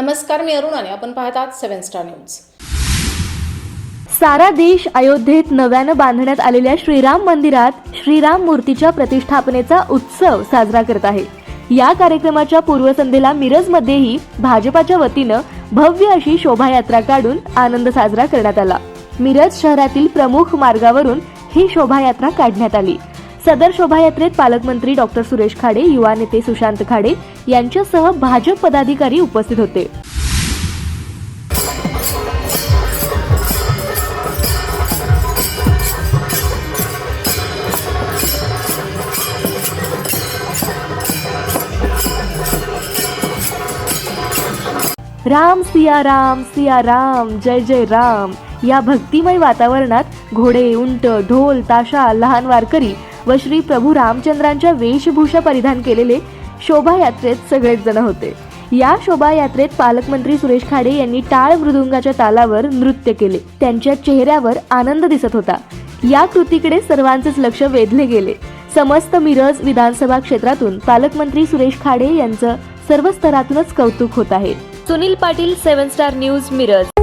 नमस्कार मी अरुण आणि आपण पाहतात सेव्हन स्टार न्यूज. सारा देश अयोध्येत नव्यानं बांधण्यात आलेल्या श्रीराम मंदिरात श्रीराम मूर्तीच्या प्रतिष्ठापनेचा उत्सव साजरा करत आहे. या कार्यक्रमाच्या पूर्वसंध्येला मिरजमध्येही भाजपाच्या वतीनं भव्य अशी शोभायात्रा काढून आनंद साजरा करण्यात आला. मिरज शहरातील प्रमुख मार्गावरून ही शोभायात्रा काढण्यात आली. सदर शोभायात्रेत पालकमंत्री डॉक्टर सुरेश खाडे युवा नेते सुशांत खाडे यांच्यासह भाजप पदाधिकारी उपस्थित होते. राम सिया राम सिया राम जय जय राम. या भक्तिमय वातावरणात घोडे उंट ढोल ताशा लहान वारकरी व श्री प्रभू रामचंद्रांच्या वेशभूषा परिधान केलेले शोभायात्रेत सगळेच जण होते. या शोभायात्रेत पालकमंत्री सुरेश खाडे यांनी टाळ मृदुंगाच्या तालावर नृत्य केले. त्यांच्या चेहऱ्यावर आनंद दिसत होता. या कृतीकडे सर्वांचेच लक्ष वेधले गेले. समस्त मिरज विधानसभा क्षेत्रातून पालकमंत्री सुरेश खाडे यांचं सर्व स्तरातूनच कौतुक होत आहे. Sunil Patil seven star news Miraj.